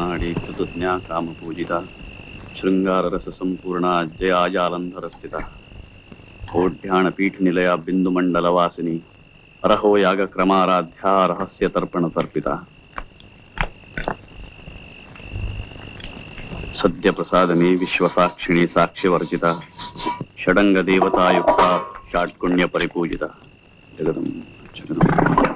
ನಾಡಿ ಕೃತಜ್ಞಾ ಕಾಮಪೂಜಿತ. ಶೃಂಗಾರರಸ ಸಂಪೂರ್ಣ ಜಯಾಜಾಲಂಧರ ಸ್ಥಿತ. ಕೋಢ್ಯಾಣ ಪೀಠ ನಿಲಯ ಬಿಂದು ಮಂಡಲ ವಾಸಿನಿ. ಅರಹೋ ಯಾಗ ಕ್ರಮಾರಾಧ್ಯ ರಹಸ್ಯ ತರ್ಪಣ ತರ್ಪಿತ. ಸದ್ಯ ಪ್ರಸಾದನೆ ವಿಶ್ವಸಾಕ್ಷಿಣಿ ಸಾಕ್ಷ್ಯವರ್ಜಿತ ಷಡಂಗ ದೇವತಾಯುಕ್ತ ಷಾಟ್ಕುಣ್ಯ ಪರಿಪೂಜಿತ. ಜಗದಂ ಜಗದಂ.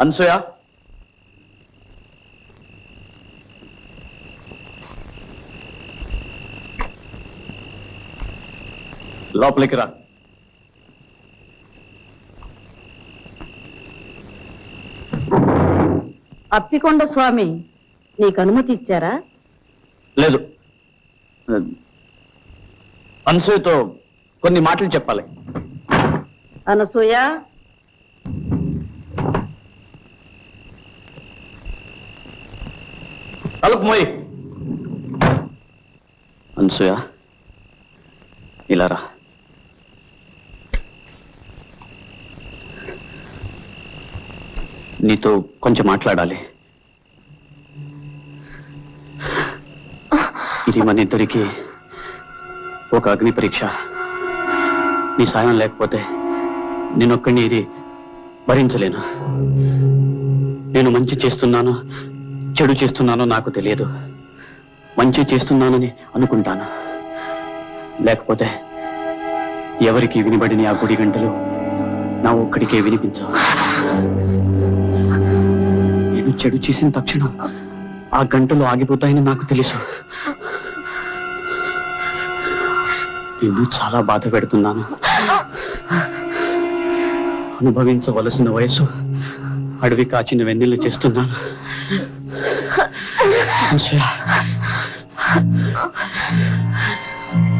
అనసూయ? లోపలికి రా. అప్పికొండ స్వామి నీకు అనుమతి ఇచ్చారా? లేదు. అనసూయతో కొన్ని మాటలు చెప్పాలి. అనసూయ తలుపు మోయి. అనసూయ ఇలా రా. నీతో కొంచెం మాట్లాడాలి. ఇది మన ఇద్దరికి ఒక అగ్ని పరీక్ష. నీ సాయం లేకపోతే నేనొక్కడిని ఇది భరించలేను. నేను మంచి చేస్తున్నాను. చెడు చేస్తున్నానో నాకు తెలియదు. మంచి చేస్తున్నానని అనుకుంటాను. లేకపోతే ఎవరికి వినబడిన ఆ గుడి గంటలు నా ఒక్కడికే వినిపించవు. నేను చెడు చేసిన తక్షణం ఆ గంటలు ఆగిపోతాయని నాకు తెలుసు. నేను చాలా బాధ పెడుతున్నాను. అనుభవించవలసిన వయసు అడవి కాచిన వెన్నెలు చేస్తున్నాను. అనసూయ,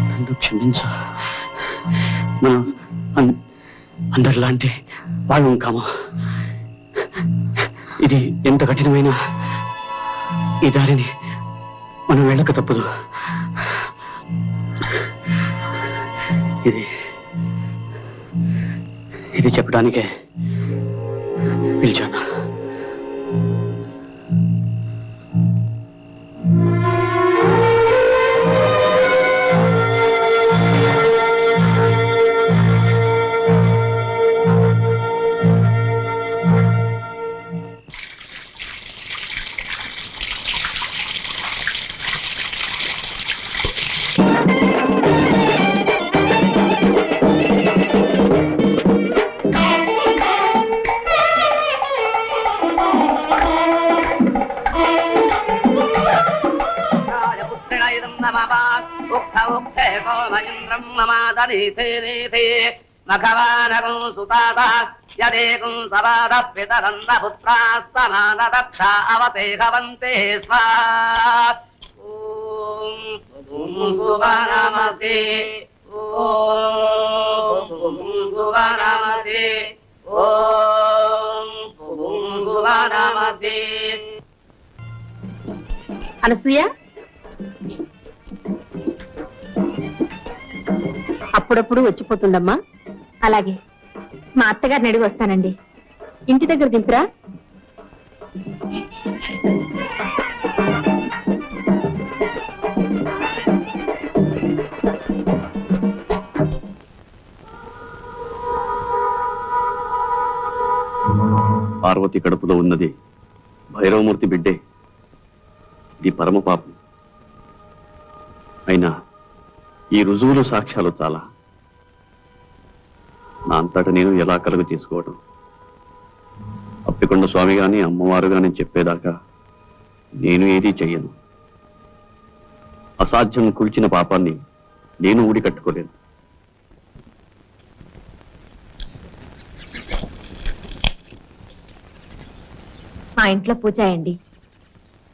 నన్ను క్షమించు. మనం అందరిలాంటి వాళ్ళు కాము. ఇది ఎంత కఠినమైన ఈ దారిని మనం వెళ్ళక తప్పదు. ఇది ఇది చెప్పడానికే పిలిచాను మమాదనీతే నీతే మఘవానరం సుతాత యదేకం సవాద పితరంద పుత్రాస్తమాన దక్ష అవతే భవంతే స్వా. ఓం సువనమతే ఓం సువనమతే ఓం సువనమతే అనసూయ? అప్పుడప్పుడు వచ్చిపోతుండమ్మా అలాగే. మా అత్తగారిని అడిగి వస్తానండి. ఇంటి దగ్గర దింపురా. పార్వతి కడుపులో ఉన్నది భైరవమూర్తి బిడ్డే. ఇది పరమ పాపం అయినా ఈ రుజువులు సాక్ష్యాలు చాలా. నా అంతట నేను ఎలా కలుగు చేసుకోవడం అప్పికొండ స్వామి గాని అమ్మవారు గాని చెప్పేదాకా నేను ఏదీ చెయ్యను. అసాధ్యం కూల్చిన పాపాన్ని నేను ఊడి కట్టుకోలేను. మా ఇంట్లో పూజ అయ్యండి.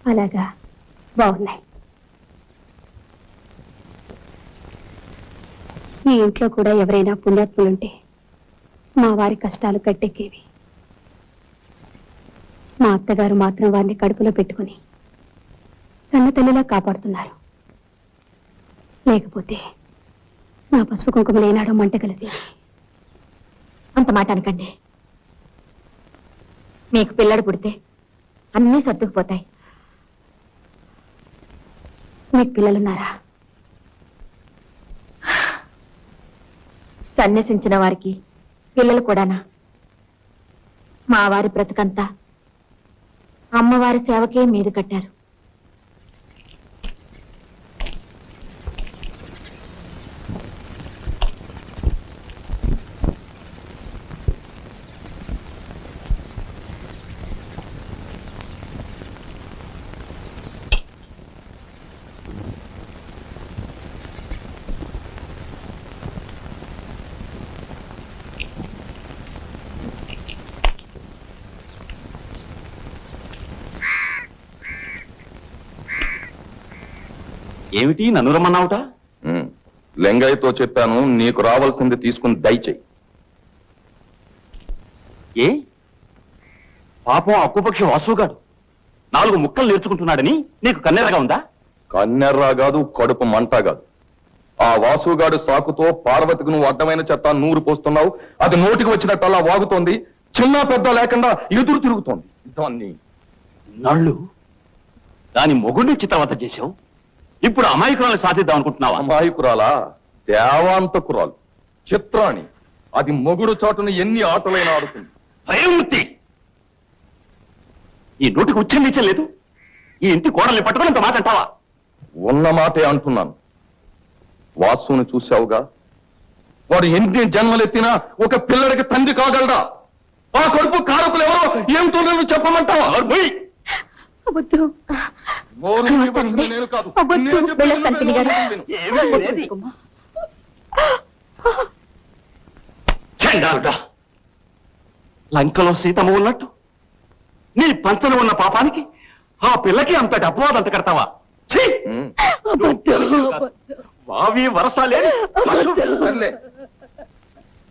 అలాగా. బాగున్నాయి. మీ ఇంట్లో కూడా ఎవరైనా పుణ్యాత్ములుంటే మా వారి కష్టాలు కట్టెక్కేవి. మా అత్తగారు మాత్రం వారిని కడుపులో పెట్టుకుని కన్న తల్లిలా కాపాడుతున్నారు. లేకపోతే నా పసుపు కుంకుమలు ఏనాడో మంట కలిసి అంత మాట అనకండి. మీకు పిల్లడు పుడితే అన్నీ సర్దుకుపోతాయి. మీకు పిల్లలున్నారా? సన్యసించిన వారికి పిల్లలు కూడానా? మా వారి బ్రతుకంతా అమ్మవారి సేవకే మీద కట్టారు. ఏమిటి నన్ను రమ్మన్నావుట. లింగయ్యతో చెప్పాను నీకు రావాల్సింది తీసుకుని దయచేయి. ఏ? పాపం అక్కుపక్ష వాసుగాడు నాలుగు ముక్కలు నేర్చుకుంటున్నాడని నీకు కన్నెరగా ఉందా? కన్నెర్రా కాదు కడుపు మంట కాదు. ఆ వాసుగాడు సాకుతో పార్వతికి నువ్వు అడ్డమైన చెత్త నూరు పోస్తున్నావు. అది నోటికి వచ్చినట్టల్లా వాగుతోంది. చిన్న పెద్ద లేకుండా ఎదురు తిరుగుతోంది. దాన్ని నళ్ళు దాని మొగుడిని చిత్రవత చేశావు. ఇప్పుడు అమాయకురాలు సాధిద్దాం అనుకుంటున్నావా? అమాయకురాలా? దేవాంతకురాలు. చిత్రాణి. అది మొగుడు చాటున ఎన్ని ఆటలైనా ఆడుతుంది. భయమూర్తి ఈ నోటికి ఉచ్చరించలేదు లేదు. ఈ ఇంటి కోడల్ని పట్టుకుని ఇంత మాట అంటావా? ఉన్న మాటే అంటున్నాను. వాసుని చూశావుగా? వాడు ఎన్ని జన్మలెత్తినా ఒక పిల్లడికి తండ్రి కాగలడా? ఆ కడుపు కారకులు ఎవరో ఏమిటో నువ్వు చెప్పమంటావా? నేను కాదు. లంకలో సీతమ్మ ఉన్నట్టు? నీ పంచలో ఉన్న పాపానికి ఆ పిల్లకి అంతటి అపవాదం అంత కడతావా. వావి వరసాలే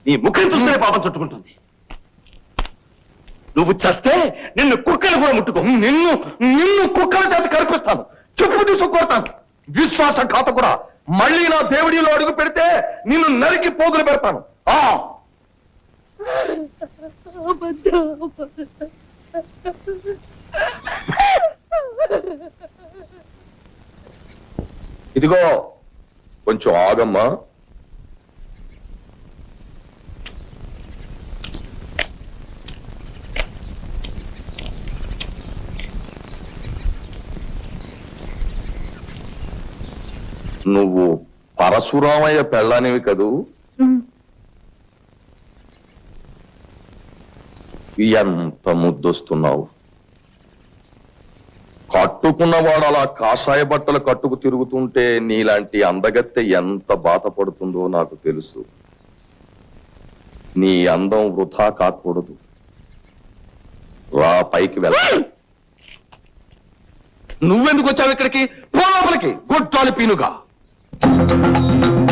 నీ ముఖం చూస్తే పాపం చుట్టుకుంటుంది. నువ్వు చస్తే నిన్ను కుక్కలు కూడా ముట్టుకో. నిన్ను నిన్ను కుక్కల చేత కనిపిస్తాను చెప్పు తీసుకొడతాను విశ్వాస ఖాత కూడా. మళ్ళీ నా దేవుడిలో అడుగు పెడితే నిన్ను నరికి పోగులు పెడతాను. ఆ! ఇదిగో కొంచెం ఆగమ్మా. నువ్వు పరశురామయ్య పెళ్ళానివి కదూ. ఎంత ముద్దొస్తున్నావు? కట్టుకున్నవాడు అలా కాషాయ బట్టలు కట్టుకు తిరుగుతుంటే నీలాంటి అందగత్తె ఎంత బాధపడుతుందో నాకు తెలుసు. నీ అందం వృధా కాకూడదు. రా పైకి వెళ్ళ. నువ్వెందుకు వచ్చావు ఇక్కడికి? పో లోపలికి. గొట్టాలి పీనుగా. పాపాలు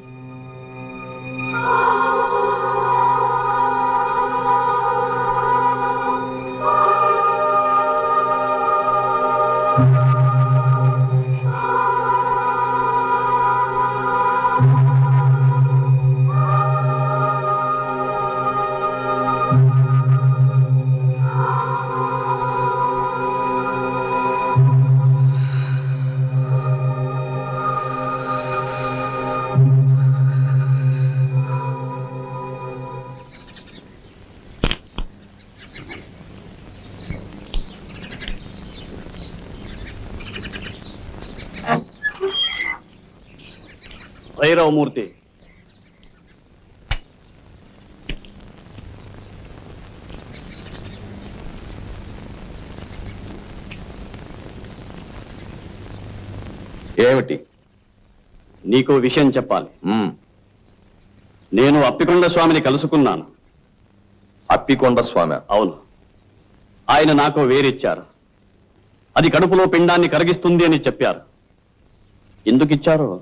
భైరవమూర్తి ఏమిటి? నీకు విషయం చెప్పాలి. నేను అప్పికొండ స్వామిని కలుసుకున్నాను. అప్పికొండ స్వామి. అవును. ఆయన నాకు వేరిచ్చారు. అది కడుపులో పిండాన్ని కరిగిస్తుంది అని చెప్పారు. ఎందుకు ఇచ్చారో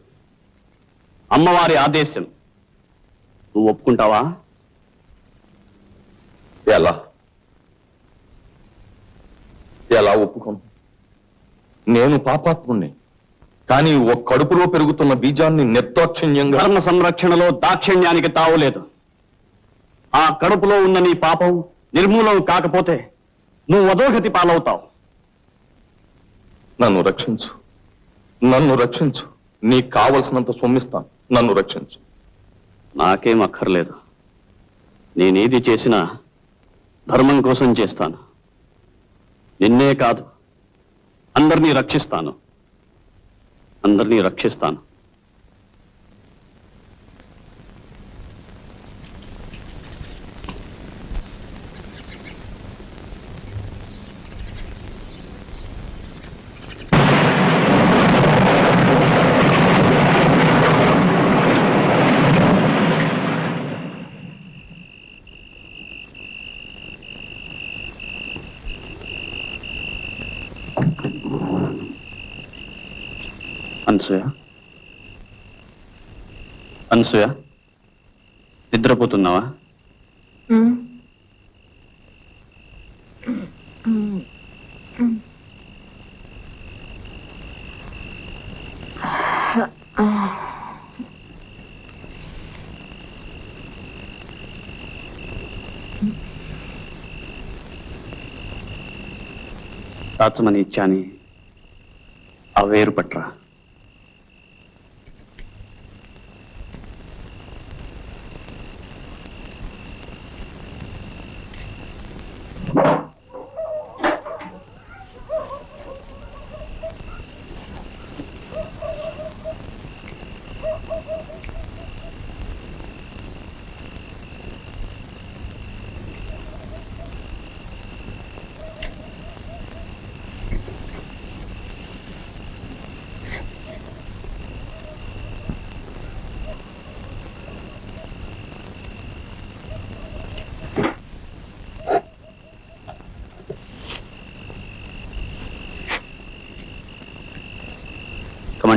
అమ్మవారి ఆదేశం. నువ్వు ఒప్పుకుంటావా? ఎలా? ఎలా ఒప్పుకోను? నేను పాపాత్ముణ్ణి కానీ ఒక కడుపులో పెరుగుతున్న బీజాన్ని నిర్దాక్షిణ్యంగా ధర్మ సంరక్షణలో దాక్షిణ్యానికి తావులేదు ఆ కడుపులో ఉన్న నీ పాపం నిర్మూలం కాకపోతే నువ్వు అధోగతి పాలవుతావు. నన్ను రక్షించు. నన్ను రక్షించు. నీకు కావలసినంత సొమ్మిస్తాను. నన్ను రక్షించు. నాకేం అక్కర్లేదు. నేనేది చేసినా ధర్మం కోసం చేస్తాను. నిన్నే కాదు అందరినీ రక్షిస్తాను. అందరినీ రక్షిస్తాను అనసూయ అనసూయ నిద్రపోతున్నావా? దాచమని ఇచ్చాని ఆ వేరు పట్రా.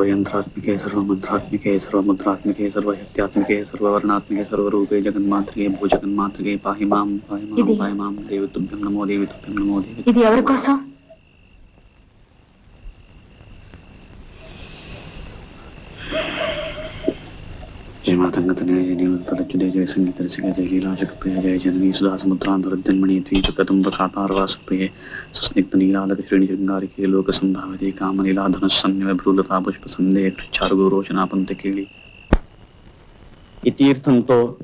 सर्वयंत्रात्मिके सर्वमन्त्रात्मिके सर्वमुद्रात्मिके सर्वशक्त्यात्मिके सर्ववर्णात्मिके सर्वरूपे जगन्मातृके भूजगन्मातृके पाहि माँ पाहि माँ पाहि माँ देवितुभ्यं नमो देवितुभ्यं नमो देवितुभ्यं नमो देवितुभ्यं మాతంగత న్యాయదేవ సంగీత రసికీలాచకృపే జయ జననీ సుధాసముద్రాంతరజన్మణి ద్వీపకదంబకాతారవాసుపే శ్రేణి శృంగారికే లోక సంధావతి కామనీలాధనసన్నివ భ్రూలతా పుష్ప సందే చారుగు రోచనాపంత కేళి ఈ తీర్థంతో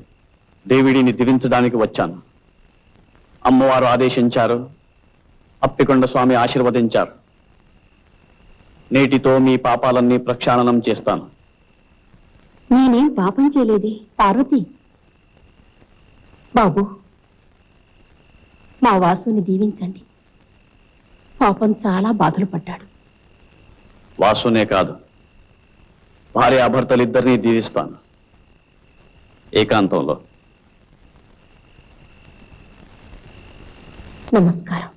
దేవిడిని దివించడానికి వచ్చాను। అమ్మవారు ఆదేశించారు। అప్పికొండ స్వామి ఆశీర్వదించారు। నేటితో మీ పాపాలన్నీ ప్రక్షాళనం చేస్తాను। నేనేం పాపం చేయలేదే? పార్వతి. బాబు మా వాసుని దీవించండి. పాపం చాలా బాధలు పడ్డాడు. వాసునే కాదు భార్యాభర్తలిద్దరినీ దీవిస్తాను. ఏకాంతంలో. నమస్కారం.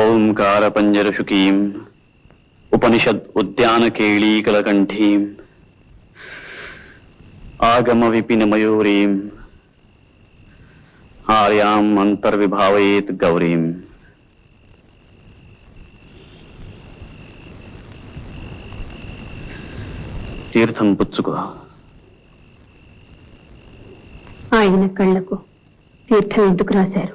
ఓంకార పంజరశుకీం ఉపనిషద్ ఉద్యాన కేళీకలకంఠీం ఆగమ విపిన మయూరీం ఆర్యాం అంతర్విభావయేత్ గౌరీం తీర్థం పుచ్చుకో ఆయన కళ్ళకు తీర్థం ఎందుకు రాశారు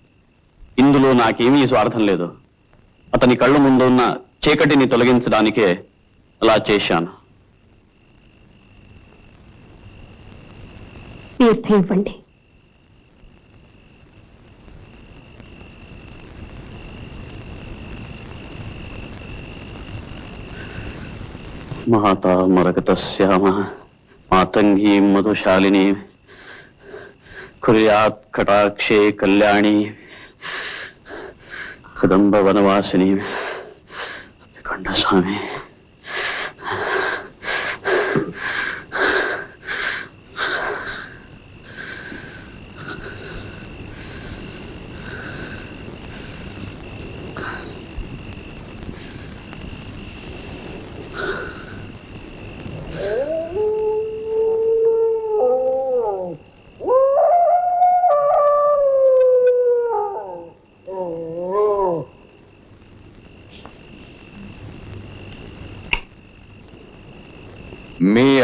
ఇందులో నాకేమీ స్వార్థం లేదు. అతని కళ్ళ ముందు ఉన్న చీకటిని తొలగించడానికే అలా చేశాను. తీర్థం ఇవ్వండి. మాత మరకతశ్యామ మాతంగీ మధుశాలిని కుర్యాత్ కటాక్షే కళ్యాణి. కదంబ వనవాసిని స్వామి మీ